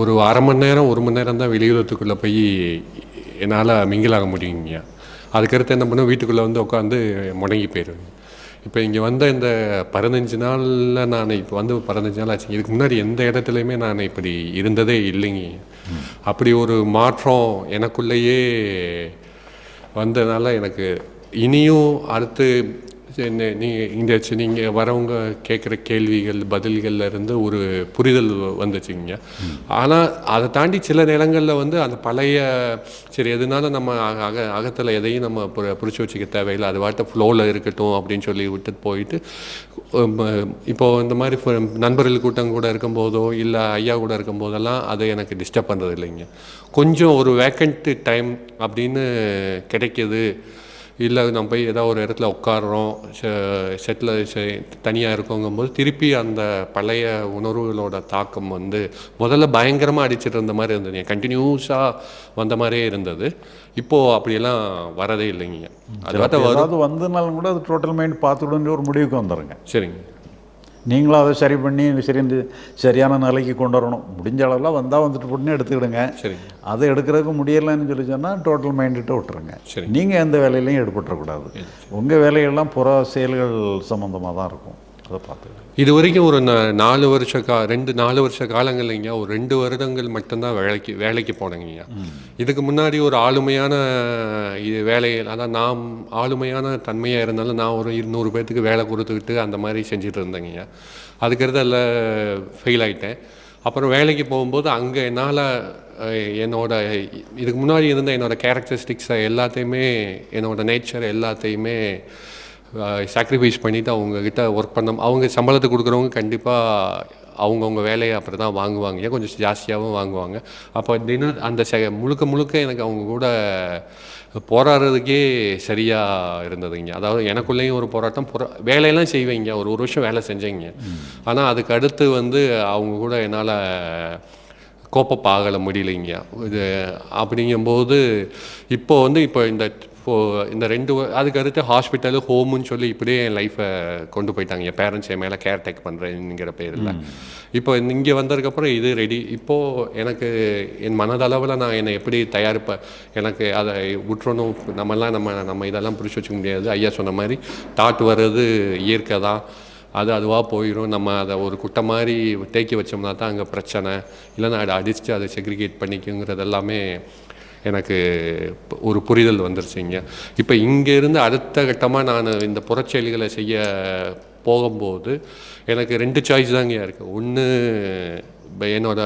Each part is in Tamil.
ஒரு அரை மணி நேரம் ஒரு மணி நேரம் தான் வெளியுலகத்துக்குள்ளே போய் என்னால் மிங்கிலாக முடியுங்க. அதுக்கடுத்து என்ன பண்ணுவேன் வீட்டுக்குள்ளே வந்து உட்காந்து முடங்கி போயிடுவேன் இப்போ இங்கே வந்த இந்த பதினஞ்சு நாளில் நான் இப்போ வந்து பதினஞ்சு நாள் ஆச்சு. இதுக்கு முன்னாடி எந்த இடத்துலையுமே நான் இப்படி இருந்ததே இல்லைங்க. அப்படி ஒரு மாற்றம் எனக்குள்ளேயே வந்ததுனால எனக்கு இனியும் அடுத்து என்ன- நீங்கள் இந்த நீங்கள் வரவங்க கேட்குற கேள்விகள் பதில்கள்ல இருந்து ஒரு புரிதல் வந்துச்சுங்க. ஆனால் அதை தாண்டி சில நேரங்களில் வந்து அந்த பழைய சரி எதுனாலும் நம்ம அக- அக அகத்தில் எதையும் நம்ம பிடிச்சி வச்சுக்க தேவையில்லை. அது வாட்ட ஃப்ளோவில் இருக்கட்டும் அப்படின்னு சொல்லி விட்டுட்டு போயிட்டு இப்போது இப்போ இந்த மாதிரி நண்பர்கள் கூட்டம் கூட இருக்கும்போதோ இல்லை ஐயா கூட இருக்கும்போதெல்லாம் அது எனக்கு டிஸ்டர்ப் பண்ணுறது இல்லைங்க. கொஞ்சம் ஒரு வேக்கண்ட்டு டைம் அப்படின்னு கிடைக்கிது. இல்லை நம்ம போய் ஏதாவது ஒரு இடத்துல உட்காடுறோம் செட்டில் தனியாக இருக்கோங்கும்போது திருப்பி அந்த பழைய உணர்வுகளோட தாக்கம் வந்து முதல்ல பயங்கரமாக அடிச்சிட்டு இருந்த மாதிரி இருந்தது. கண்டினியூஸாக வந்த மாதிரியே இருந்தது. இப்போது அப்படியெல்லாம் வரதே இல்லைங்க. அது ஏதாவது வந்ததுனாலும் கூட அது டோட்டல் மைண்ட் பார்த்துக்கிட்டு ஒரு முடிவுக்கு வந்துடுங்க சரிங்க. நீங்களும் அதை சரி பண்ணி சரி சரியான நிலைக்கு கொண்டு வரணும். முடிஞ்ச அளவில் வந்தால் வந்துட்டு போட்டுன்னு எடுத்துக்கிடுங்க. சரிங்க அதை எடுக்கிறதுக்கு முடியலைன்னு சொல்லி சொன்னால் டோட்டல் மைண்டுகிட்ட விட்டுருங்க. சரி. நீங்கள் எந்த வேலையிலையும் ஈடுபட்டுறக்கூடாது. உங்கள் வேலைகள்லாம் புற செயல்கள் சம்மந்தமாக தான் இருக்கும். அதை பார்த்துக்கிடுங்க இது வரைக்கும் ஒரு நாலு வருஷ கா ரெண்டு நாலு வருஷ காலங்கள்லைங்க ஒரு ரெண்டு வருடங்கள் மட்டும்தான் வேலைக்கு வேலைக்கு போனேங்கய்யா இதுக்கு முன்னாடி ஒரு ஆளுமையான இது வேலை அதான் நான் ஆளுமையான தன்மையாக இருந்தாலும் நான் ஒரு இருநூறு பேர்த்துக்கு வேலை கொடுத்துக்கிட்டு அந்த மாதிரி செஞ்சுட்டு இருந்தேங்கய்யா அதுக்கடுத்து அதில் ஃபெயில் ஆயிட்டேன். அப்புறம் வேலைக்கு போகும்போது அங்கே என்னால் என்னோட இதுக்கு முன்னாடி இருந்த என்னோட கேரக்டரிஸ்டிக்ஸை எல்லாத்தையுமே என்னோட நேச்சர் எல்லாத்தையுமே சாக்ரிஃபைஸ் பண்ணிவிட்டு அவங்கக்கிட்ட ஒர்க் பண்ண அவங்க சம்பளத்தை கொடுக்குறவங்க கண்டிப்பாக அவங்கவுங்க வேலையை அப்படி தான் வாங்குவாங்க. கொஞ்சம் ஜாஸ்தியாகவும் வாங்குவாங்க. அப்போ தினம் அந்த செ முழுக்க முழுக்க எனக்கு அவங்க கூட போராடுறதுக்கே சரியாக இருந்ததுங்க. அதாவது எனக்குள்ளேயும் ஒரு போராட்டம் புற வேலையெல்லாம் செய்வேங்க. ஒரு ஒரு வருஷம் வேலை செஞ்சேங்க. ஆனால் அதுக்கு அடுத்து வந்து அவங்க கூட என்னால் கோப்பப் ஆகலை முடியலைங்க. இது அப்படிங்கும்போது இப்போ வந்து இப்போ இந்த இப்போ இந்த ரெண்டு அதுக்கு அடுத்து ஹாஸ்பிட்டலு ஹோமுன்னு சொல்லி இப்படியே என் லைஃப்பை கொண்டு போயிட்டாங்க. என் பேரண்ட்ஸ் என் மேலே கேர் டேக் பண்ணுறேங்கிற பேரில். இப்போ இங்கே வந்ததுக்கப்புறம் இது ரெடி. இப்போது எனக்கு என் மனதளவில் நான் என்னை எப்படி தயாரிப்பேன் எனக்கு அதை விட்டுறணும் நம்மலாம் நம்ம நம்ம இதெல்லாம் பிடிச்சி வச்சுக்க முடியாது. ஐயா சொன்ன மாதிரி தாட் வர்றது இயற்கை தான். அது அதுவாக போயிடும் நம்ம அதை ஒரு குட்டை மாதிரி தேக்கி வச்சோம்னா தான் அங்கே பிரச்சனை. இல்லைன்னா அதை அடித்து அதை செக்ரிகேட் பண்ணிக்குங்கிறது எல்லாமே எனக்கு ஒரு புரிதல் வந்துருச்சுங்க இப்போ இங்கேருந்து அடுத்த கட்டமாக நான் இந்த புறச்செயல்களை செய்ய போகும்போது எனக்கு ரெண்டு சாய்ஸ் தாங்க இருக்குது ஒன்று என்னோட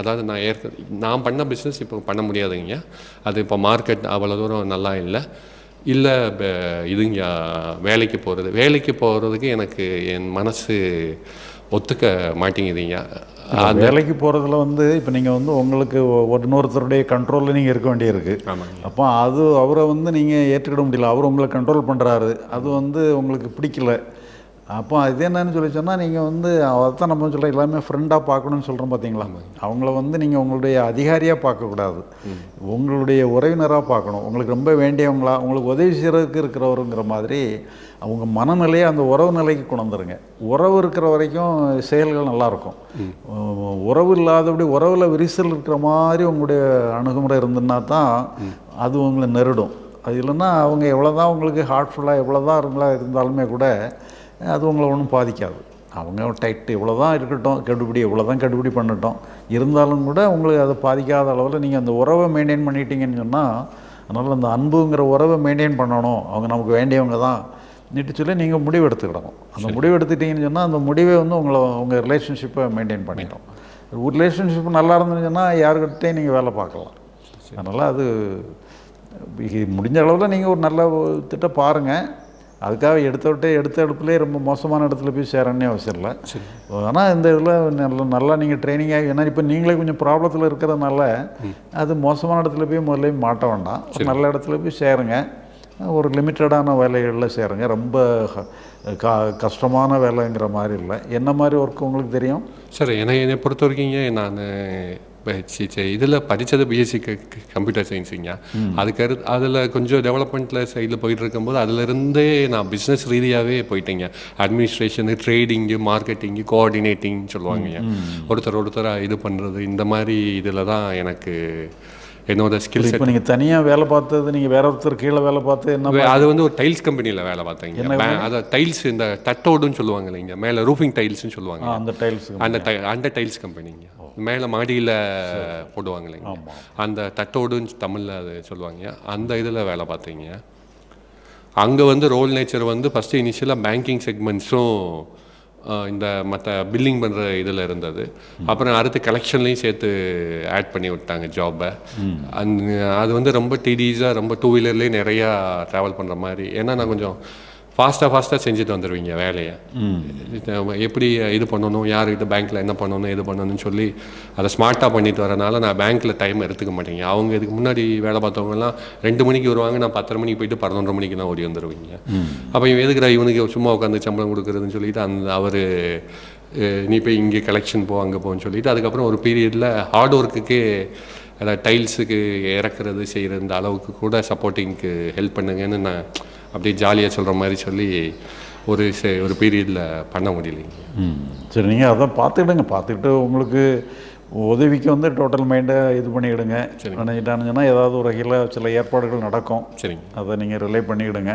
அதாவது நான் ஏற்க நான் பண்ண பிஸ்னஸ் இப்போ பண்ண முடியாதுங்க. அது இப்போ மார்க்கெட் அவ்வளோ தூரம் நல்லா இல்லை. இல்லை இதுங்க வேலைக்கு போகிறது வேலைக்கு போகிறதுக்கு எனக்கு என் மனசு ஒத்துக்க மாட்டேங்குதுங்க. வேலைக்கு போகிறதுல வந்து இப்போ நீங்கள் வந்து உங்களுக்கு இன்னொருத்தருடைய கண்ட்ரோலில் நீங்கள் இருக்க வேண்டியிருக்கு. அப்போ அது அவரை வந்து நீங்கள் ஏற்றுக்கிட முடியல. அவர் உங்களை கண்ட்ரோல் பண்ணுறாரு அது வந்து உங்களுக்கு பிடிக்கல. அப்போ அது என்னன்னு சொல்லி சொன்னால் நீங்கள் வந்து அதான் நம்ம சொல்கிற எல்லாமே ஃப்ரெண்டாக பார்க்கணும்னு சொல்கிறோம் பார்த்தீங்களா அவங்கள வந்து நீங்கள் உங்களுடைய அதிகாரியாக பார்க்கக்கூடாது. உங்களுடைய உறவினராக பார்க்கணும். உங்களுக்கு ரொம்ப வேண்டியவங்களா உங்களுக்கு உதவி செய்கிறதுக்கு இருக்கிறவருங்கிற மாதிரி அவங்க மனநிலையை அந்த உறவு நிலைக்கு கொண்டு உறவு இருக்கிற வரைக்கும் செயல்கள் நல்லாயிருக்கும் உறவு இல்லாதபடி உறவில் விரிசல் இருக்கிற மாதிரி உங்களுடைய அணுகுமுறை இருந்துன்னா தான் அது உங்களை நெருடும். அது இல்லைன்னா அவங்க எவ்வளோ தான் உங்களுக்கு ஹார்ட்ஃபுல்லாக எவ்வளோ தான் இருந்தாலுமே கூட அது உங்களை ஒன்றும் பாதிக்காது. அவங்க டைட்டு இவ்வளோ தான் இருக்கட்டும் கெடுபிடி இவ்வளோ தான் கெடுபிடி பண்ணட்டும். இருந்தாலும் கூட உங்களுக்கு அதை பாதிக்காத அளவில் நீங்கள் அந்த உறவை மெயின்டைன் பண்ணிட்டீங்கன்னு சொன்னால் அதனால் அந்த அன்புங்கிற உறவை மெயின்டைன் பண்ணணும். அவங்க நமக்கு வேண்டியவங்க தான். நீட்டு சொல்லி நீங்கள் முடிவு எடுத்துக்கிடணும். அந்த முடிவு எடுத்துட்டீங்கன்னு சொன்னால் அந்த முடிவை வந்து உங்களை உங்கள் ரிலேஷன்ஷிப்பை மெயின்டைன் பண்ணிடும். ஒரு ரிலேஷன்ஷிப் நல்லா இருந்துச்சுன்னு யாருக்கிட்டையும் நீங்கள் வேலை பார்க்கலாம். அதனால் அது முடிஞ்ச அளவில் நீங்கள் ஒரு நல்ல திட்டம் பாருங்கள் அதுக்காக எடுத்த விட்டு எடுத்த இடத்துலேயே ரொம்ப மோசமான இடத்துல போய் சேரணும்னே அவசியம் இல்லை. ஆனால் இந்த இதில் நல்ல நல்லா நீங்கள் ட்ரைனிங் ஆகி ஏன்னா இப்போ நீங்களே கொஞ்சம் ப்ராப்ளத்தில் இருக்கிறதுனால அது மோசமான இடத்துல போய் முதல்ல மாட்ட வேண்டாம். நல்ல இடத்துல போய் சேருங்க. ஒரு லிமிட்டடான வேலைகளில் சேருங்க. ரொம்ப க கஷ்டமான வேலைங்கிற மாதிரி இல்லை. என்ன மாதிரி ஒர்க் உங்களுக்கு தெரியும்? சார் என்னை என்னை பொறுத்த வரைக்குங்க நான் இதில் படித்தது பிஎஸ்சி கம்ப்யூட்டர் சயின்ஸுங்க அதுக்கு அடுத்து அதில் கொஞ்சம் டெவலப்மெண்ட்டில் சைடில் போயிட்டு இருக்கும்போது அதுலேருந்தே நான் பிஸ்னஸ் ரீதியாகவே போயிட்டேங்க. அட்மினிஸ்ட்ரேஷனு ட்ரேடிங்கு மார்க்கெட்டிங்கு கோஆர்டினேட்டிங் சொல்லுவாங்க ஒருத்தர் ஒருத்தராக இது பண்ணுறது இந்த மாதிரி இதில் தான் எனக்கு என்னோட ஸ்கில் இப்போ நீங்கள் தனியாக வேலை பார்த்தது நீங்கள் வேற ஒருத்தர் கீழே வேலை பார்த்து என்ன அது வந்து ஒரு டைல்ஸ் கம்பெனியில் வேலை பார்த்தேங்க அதான் டைல்ஸ் இந்த தட்டோடுன்னு சொல்லுவாங்க இல்லைங்க மேலே ரூஃபிங் டைல்ஸ்னு சொல்லுவாங்க. அந்த டைல்ஸ் அந்த அந்த டைல்ஸ் கம்பெனிங்க மேலே மாடியில் போடுவாங்க இல்லைங்க அந்த தட்டோடுன்னு தமிழில் அது சொல்லுவாங்க அந்த இதில் வேலை பார்த்தீங்க அங்கே வந்து ரோல் நேச்சர் வந்து ஃபஸ்ட்டு இனிஷியலாக பேங்கிங் செக்மெண்ட்ஸும் இந்த மற்ற பில்லிங் பண்ணுற இதில் இருந்தது. அப்புறம் அடுத்து கலெக்ஷன்லேயும் சேர்த்து ஆட் பண்ணி விட்டாங்க ஜாபை அந்த அது வந்து ரொம்ப டிடிஸாக ரொம்ப டூ வீலர்லேயே நிறையா ட்ராவல் பண்ணுற மாதிரி. ஏன்னா நான் கொஞ்சம் ஃபாஸ்ட்டாக ஃபாஸ்ட்டாக செஞ்சுட்டு வந்துடுவீங்க வேலையை. எப்படி இது பண்ணணும் யார்கிட்ட பேங்க்கில் என்ன பண்ணணும் இது பண்ணணும்னு சொல்லி அதை ஸ்மார்ட்டாக பண்ணிட்டு வரனால நான் பேங்க்கில் டைம் எடுத்துக்க மாட்டேங்க. அவங்க இதுக்கு முன்னாடி வேலை பார்த்தவங்கலாம் ரெண்டு மணிக்கு வருவாங்க நான் பத்தரை மணிக்கு போயிட்டு பதினொன்றரை மணிக்கு தான் ஓடி வந்துடுவீங்க அப்போ இவன் எதுக்குடா இவனுக்கு சும்மா உட்காந்து சம்பளம் கொடுக்குறதுன்னு சொல்லிட்டு அந்த அவர் நீ போய் இங்கே கலெக்ஷன் போ அங்கே போன்னு சொல்லிட்டு அதுக்கப்புறம் ஒரு பீரியடில் ஹார்ட் ஒர்க்குக்கே அதாவது டைல்ஸுக்கு இறக்குறது செய்கிற இந்த அளவுக்கு கூட சப்போர்ட்டிங்க்கு ஹெல்ப் பண்ணுங்கன்னு நான் அப்படியே ஜாலியாக சொல்கிற மாதிரி சொல்லி ஒரு ஒரு பீரியடில் பண்ண முடியலைங்க. ம். சரி நீங்கள் அதான் பார்த்துக்கிடுங்க. பார்த்துக்கிட்டு உங்களுக்கு உதவிக்கு வந்து டோட்டல் மைண்டை இது பண்ணிக்கிடுங்க. நினைச்சிட்டானுங்கன்னா ஏதாவது ஒரு வகையில் சில ஏற்பாடுகள் நடக்கும். சரிங்க. அதை நீங்கள் ரிலே பண்ணிக்கிடுங்க.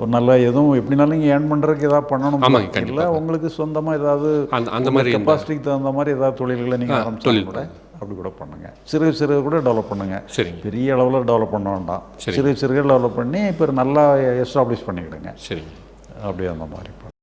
ஒரு நல்ல எதுவும் எப்படினாலும் நீங்கள் ஏர்ன் பண்ணுறதுக்கு ஏதாவது பண்ணணும். இல்லை உங்களுக்கு சொந்தமாக ஏதாவது அந்த அந்த மாதிரி கெப்பாசிட்டிக்கு தகுந்த மாதிரி ஏதாவது தொழில்களை நீங்கள் ஆரம்பிச்சு கூட அப்படி கூட பண்ணுங்க. சிறு சிறு கூட டெவலப் பண்ணுங்க. சரிங்க. பெரிய அளவில் டெவலப் பண்ண வேண்டாம். சரி. சிறு சிறுக டெவலப் பண்ணி இப்போ நல்லா எஸ்டாப்ளிஷ் பண்ணிக்கிடுங்க. சரிங்க. அப்படியே அந்த மாதிரி